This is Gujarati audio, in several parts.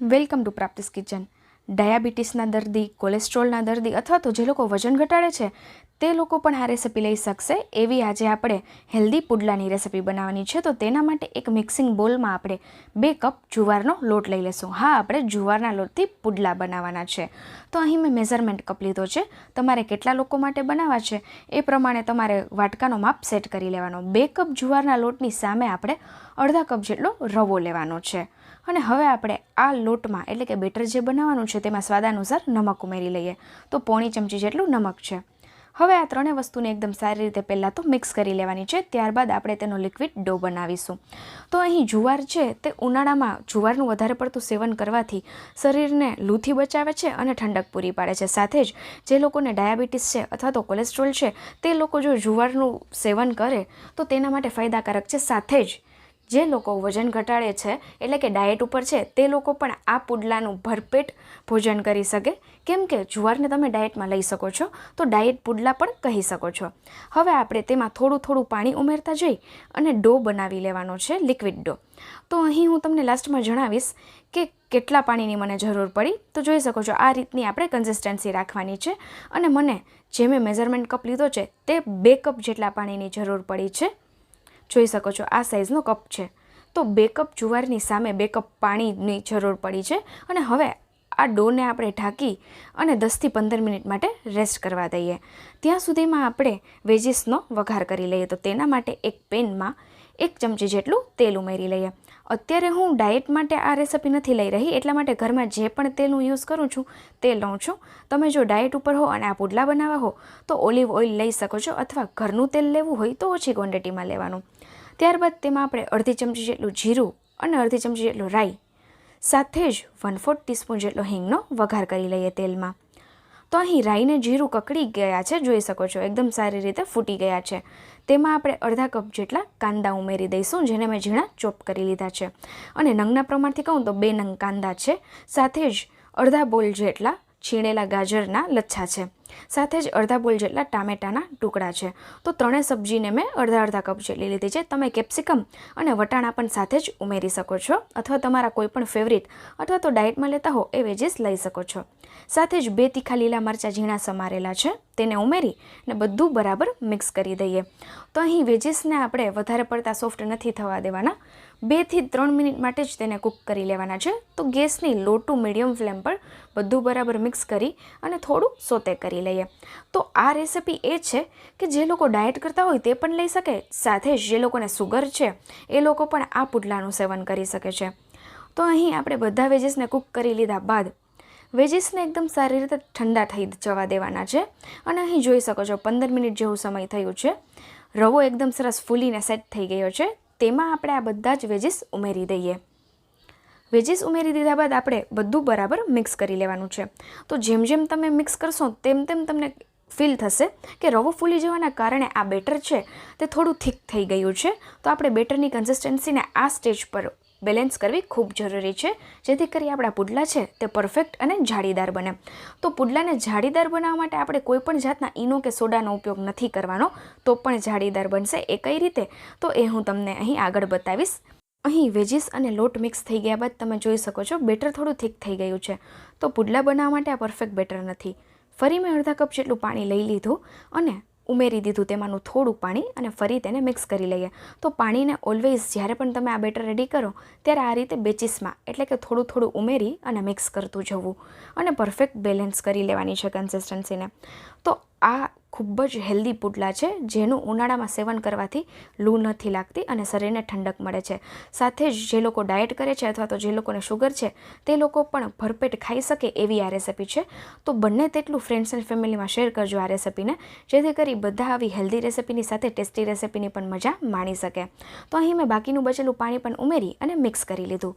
Welcome to પ્રાપ્તિસ kitchen. ડાયાબિટીસના દર્દી, કોલેસ્ટ્રોલના દર્દી અથવા તો જે લોકો વજન ઘટાડે છે, તે લોકો પણ આ રેસિપી લઈ શકશે એવી આજે આપણે હેલ્ધી પુડલાની રેસિપી બનાવવાની છે. તો તેના માટે એક મિક્સિંગ બોલમાં આપણે બે કપ જુવારનો લોટ લઈ લેશું. હા, આપણે જુવારના લોટથી પુડલા બનાવવાના છે. તો અહીં મેં મેઝરમેન્ટ કપ લીધો છે. તમારે કેટલા લોકો માટે બનાવવા છે એ પ્રમાણે તમારે વાટકાનો માપ સેટ કરી લેવાનો. બે કપ જુવારના લોટની સામે આપણે અડધા કપ જેટલો રવો લેવાનો છે. અને હવે આપણે આ લોટમાં, એટલે કે બેટર જે બનાવવાનું છે તેમાં સ્વાદાનુસાર નમક ઉમેરી લઈએ. તો પોણી ચમચી જેટલું નમક છે. હવે આ ત્રણેય વસ્તુને એકદમ સારી રીતે પહેલાં તો મિક્સ કરી લેવાની છે. ત્યારબાદ આપણે તેનો લિક્વિડ ડો બનાવીશું. તો અહીં જુવાર છે તે ઉનાળામાં જુવારનું વધારે પડતું સેવન કરવાથી શરીરને લૂથી બચાવે છે અને ઠંડક પૂરી પાડે છે. સાથે જ જે લોકોને ડાયાબિટીસ છે અથવા તો કોલેસ્ટ્રોલ છે તે લોકો જો જુવારનું સેવન કરે તો તેના માટે ફાયદાકારક છે. સાથે જ જે લોકો વજન ઘટાડે છે, એટલે કે ડાયટ ઉપર છે, તે લોકો પણ આ પુડલાનું ભરપેટ ભોજન કરી શકે. કેમ કે જુવારને તમે ડાયટમાં લઈ શકો છો, તો ડાયટ પુડલા પણ કહી શકો છો. હવે આપણે તેમાં થોડું થોડું પાણી ઉમેરતા જઈ અને ડો બનાવી લેવાનો છે લિક્વિડ ડો. તો અહીં હું તમને લાસ્ટમાં જણાવીશ કે કેટલા પાણીની મને જરૂર પડી. તો જોઈ શકો છો, આ રીતની આપણે કન્સિસ્ટન્સી રાખવાની છે. અને મને જે મેં મેઝરમેન્ટ કપ લીધો છે, તે બે કપ જેટલા પાણીની જરૂર પડી છે. જોઈ શકો છો, આ સાઇઝનો કપ છે. તો બે કપ જુવારની સામે બે કપ પાણીની જરૂર પડી છે અને હવે આ ડોને આપણે ઢાંકી અને દસથી પંદર મિનિટ માટે રેસ્ટ કરવા દઈએ. ત્યાં સુધીમાં આપણે વેજીસનો વઘાર કરી લઈએ. તો તેના માટે એક પેનમાં એક ચમચી જેટલું તેલ ઉમેરી લઈએ. અત્યારે હું ડાયટ માટે આ રેસિપી નથી લઈ રહી, એટલા માટે ઘરમાં જે પણ તેલ હું યુઝ કરું છું, તે લઉં છું. તમે જો ડાયટ ઉપર હો અને આ પુડલા બનાવવા હો, તો ઓલિવ ઓઇલ લઈ શકો છો અથવા ઘરનું તેલ લેવું હોય તો ઓછી ક્વોન્ટિટીમાં લેવાનું. ત્યારબાદ તેમાં આપણે અડધી ચમચી જેટલું જીરું અને અડધી ચમચી જેટલું રાઈ, સાથે જ વન ફોર્થ ટીસ્પૂન જેટલો હિંગનો વઘાર કરી લઈએ તેલમાં. તો અહીં રાઈને જીરું કકડી ગયા છે, જોઈ શકો છો, એકદમ સારી રીતે ફૂટી ગયા છે. તેમાં આપણે અડધા કપ જેટલા કાંદા ઉમેરી દઈશું, જેને મેં ઝીણા ચોપ કરી લીધા છે. અને નંગના પ્રમાણથી કહું તો બે નંગ કાંદા છે, સાથે જ અડધા બોલ જેટલા છીણેલા ગાજરના લચ્છા છે. સાથે જ અડધા બોલ જેટલા ટામેટાના ટુકડા છે. તો ત્રણેય સબ્જીને મેં અડધા અડધા કપ જેટલી લીધી છે. તમે કેપ્સિકમ અને વટાણા પણ સાથે જ ઉમેરી શકો છો અથવા તમારા કોઈપણ ફેવરિટ અથવા તો ડાયટમાં લેતા હો એ વેજીસ લઈ શકો છો. સાથે જ બે તીખા લીલા મરચાં ઝીણા સમારેલા છે. તેને ઉમેરી અને બધું બરાબર મિક્સ કરી દઈએ. તો અહીં વેજીસને આપણે વધારે પડતા સોફ્ટ નથી થવા દેવાના. બેથી ત્રણ મિનિટ માટે જ તેને કૂક કરી લેવાના છે. તો ગેસની લો ટુ મીડિયમ ફ્લેમ પર બધું બરાબર મિક્સ કરી અને થોડું સોતે કરી લઈએ. તો આ રેસિપી એ છે કે જે લોકો ડાયટ કરતા હોય તે પણ લઈ શકે, સાથે જ જે લોકોને સુગર છે, એ લોકો પણ આ પુડલાનું સેવન કરી શકે છે. તો અહીં આપણે બધા વેજીસને કૂક કરી લીધા બાદ, વેજીસને એકદમ સારી રીતે ઠંડા થઈ જવા દેવાના છે. અને અહીં જોઈ શકો છો, પંદર મિનિટ જેવું સમય થયું છે. રવો એકદમ સરસ ફૂલીને સેટ થઈ ગયો છે. તેમાં આપણે આ બધા જ વેજીસ ઉમેરી દઈએ. વેજીસ ઉમેરી દીધા બાદ આપણે બધું બરાબર મિક્સ કરી લેવાનું છે. તો જેમ જેમ તમે મિક્સ કરશો, તેમ તેમ તમને ફીલ થશે કે રવો ફૂલી જવાના કારણે આ બેટર છે, તે થોડું થીક થઈ ગયું છે. તો આપણે બેટરની કન્સિસ્ટન્સીને આ સ્ટેજ પર બેલેન્સ કરવી ખૂબ જરૂરી છે. જેથી કરી આપણા પુડલા છે તે પરફેક્ટ અને જાળીદાર બને. તો પુડલાને જાળીદાર બનાવવા માટે આપણે કોઈપણ જાતના ઈનો કે સોડાનો ઉપયોગ નથી કરવાનો. તો પણ જાળીદાર બનશે એ કઈ રીતે? તો એ હું તમને અહીં આગળ બતાવીશ. અહીં વેજીસ અને લોટ મિક્સ થઈ ગયા બાદ તમે જોઈ શકો છો બેટર થોડું થીક થઈ ગયું છે. તો પુડલા બનાવવા માટે આ પરફેક્ટ બેટર નથી. ફરી મેં અડધા કપ જેટલું પાણી લઈ લીધું અને ઉમેરી દીધું તેમાંનું થોડું પાણી અને ફરી તેને મિક્સ કરી લઈએ. તો પાણીને ઓલવેઝ જ્યારે પણ તમે આ બેટર રેડી કરો, ત્યારે આ રીતે બેચીસમાં એટલે કે થોડું થોડું ઉમેરી અને મિક્સ કરતું જવું. અને પરફેક્ટ બેલેન્સ કરી લેવાની છે કન્સિસ્ટન્સીને તો આ ખૂબ જ હેલ્ધી પુડલા છે, જેનું ઉનાળામાં સેવન કરવાથી લૂ નથી લાગતી અને શરીરને ઠંડક મળે છે. સાથે જ જે લોકો ડાયટ કરે છે અથવા તો જે લોકોને શુગર છે, તે લોકો પણ ભરપેટ ખાઈ શકે એવી આ રેસિપી છે. તો બંને તેટલું ફ્રેન્ડ્સ એન્ડ ફેમિલીમાં શેર કરજો આ રેસિપીને, જેથી કરી બધા આવી હેલ્ધી રેસિપીની સાથે ટેસ્ટી રેસિપીની પણ મજા માણી શકે. તો અહીં મેં બાકીનું બચેલું પાણી પણ ઉમેરી અને મિક્સ કરી લીધું.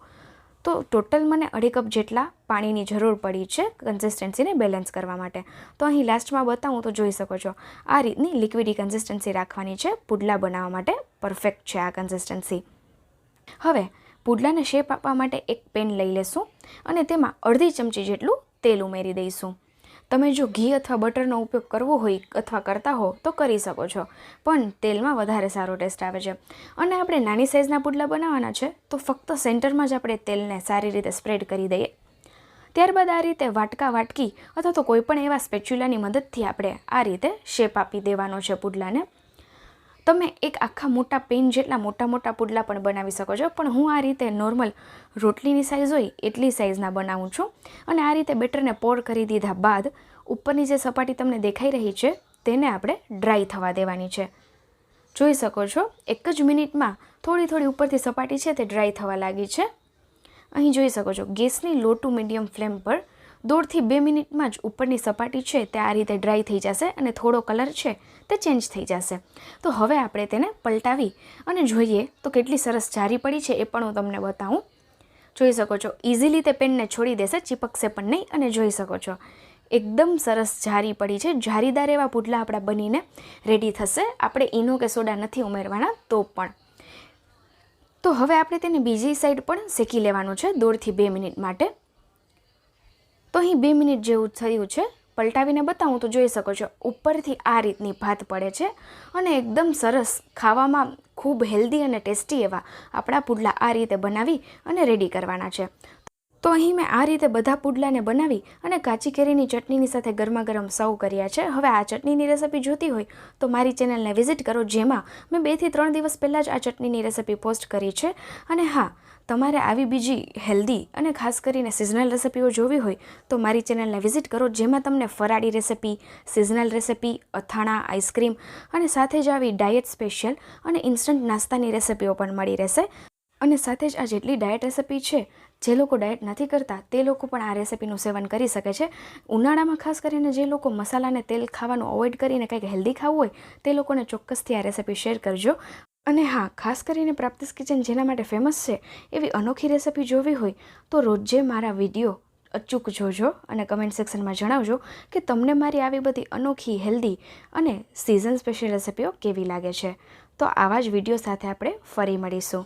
તો ટોટલ મને અઢી કપ જેટલા પાણીની જરૂર પડી છે કન્સિસ્ટન્સીને બેલેન્સ કરવા માટે. તો અહીં લાસ્ટમાં બતાવું તો જોઈ શકો છો, આ રીતની લિક્વિડી કન્સિસ્ટન્સી રાખવાની છે, પુડલા બનાવવા માટે પરફેક્ટ છે આ કન્સિસ્ટન્સી હવે, પુડલાને શેપ આપવા માટે એક પેન લઈ લેશું અને તેમાં અડધી ચમચી જેટલું તેલ ઉમેરી દઈશું. તમે જો ઘી અથવા બટરનો ઉપયોગ કરવો હોય અથવા કરતા હો, તો કરી શકો છો. પણ તેલમાં વધારે સારો ટેસ્ટ આવે છે. અને આપણે નાની સાઇઝના પુડલા બનાવવાના છે, તો ફક્ત સેન્ટરમાં જ આપણે તેલને સારી રીતે સ્પ્રેડ કરી દઈએ. ત્યારબાદ આ રીતે વાટકા વાટકી અથવા તો કોઈપણ એવા સ્પેચ્યુલાની મદદથી આપણે આ રીતે શેપ આપી દેવાનો છે પુડલાને. તમે એક આખા મોટા પેન જેટલા મોટા મોટા પુડલા પણ બનાવી શકો છો. પણ હું આ રીતે નોર્મલ રોટલીની સાઇઝ હોય એટલી સાઇઝના બનાવું છું. અને આ રીતે બેટરને પોર કરી દીધા બાદ ઉપરની જે સપાટી તમને દેખાઈ રહી છે તેને આપણે ડ્રાય થવા દેવાની છે. જોઈ શકો છો, એક જ મિનિટમાં થોડી થોડી ઉપરથી સપાટી છે તે ડ્રાય થવા લાગી છે. અહીં જોઈ શકો છો, ગેસની લો ટુ મીડિયમ ફ્લેમ પર દોઢથી બે મિનિટમાં જ ઉપરની સપાટી છે તે આ રીતે ડ્રાય થઈ જશે અને થોડો કલર છે તે ચેન્જ થઈ જશે. તો હવે આપણે તેને પલટાવી અને જોઈએ તો કેટલી સરસ જારી પડી છે એ પણ હું તમને બતાવું. જોઈ શકો છો ઇઝીલી તે પેનને છોડી દેશે, ચીપકશે પણ નહીં અને જોઈ શકો છો, એકદમ સરસ જારી પડી છે. જારીદાર એવા પુડલા આપણા બનીને રેડી થશે. આપણે ઈનો કે સોડા નથી ઉમેરવાના તો પણ. તો હવે આપણે તેને બીજી સાઈડ પણ શેકી લેવાનું છે દોઢથી બે મિનિટ માટે. તો અહીં બે મિનિટ જેવું થયું છે. પલટાવીને બતાવું તો જોઈ શકો છો, ઉપરથી આ રીતની ભાત પડે છે અને એકદમ સરસ ખાવામાં ખૂબ હેલ્ધી અને ટેસ્ટી એવા આપણા પુડલા આ રીતે બનાવી અને રેડી કરવાના છે. તો અહીં મેં આ રીતે બધા પુડલાને બનાવી અને કાચી કેરીની ચટણીની સાથે ગરમા ગરમ સર્વ કર્યા છે. હવે આ ચટણીની રેસિપી જોતી હોય તો મારી ચેનલને વિઝિટ કરો, જેમાં મેં બેથી ત્રણ દિવસ પહેલાં જ આ ચટણીની રેસિપી પોસ્ટ કરી છે. અને હા, તમારે આવી બીજી હેલ્ધી અને ખાસ કરીને સિઝનલ રેસિપીઓ જોવી હોય તો મારી ચેનલને વિઝિટ કરો, જેમાં તમને ફરાળી રેસિપી સિઝનલ રેસિપી અથાણા આઈસ્ક્રીમ અને સાથે જ આવી ડાયટ સ્પેશિયલ અને ઇન્સ્ટન્ટ નાસ્તાની રેસિપીઓ પણ મળી રહેશે. અને સાથે જ આ જેટલી ડાયટ રેસિપી છે, જે લોકો ડાયટ નથી કરતા, તે લોકો પણ આ રેસિપીનું સેવન કરી શકે છે. ઉનાળામાં ખાસ કરીને જે લોકો મસાલાને તેલ ખાવાનું અવોઇડ કરીને કંઈક હેલ્ધી ખાવું હોય, તે લોકોને ચોક્કસથી આ રેસિપી શેર કરજો. અને હા, ખાસ કરીને પ્રાપ્તિસ કિચન જેના માટે ફેમસ છે, એવી અનોખી રેસિપી જોવી હોય, તો રોજે મારા વીડિયો અચૂક જોજો અને કમેન્ટ સેક્શનમાં જણાવજો કે તમને મારી આવી બધી અનોખી હેલ્ધી અને સિઝન સ્પેશિયલ રેસિપીઓ કેવી લાગે છે. તો આવા જ વીડિયો સાથે આપણે ફરી મળીશું.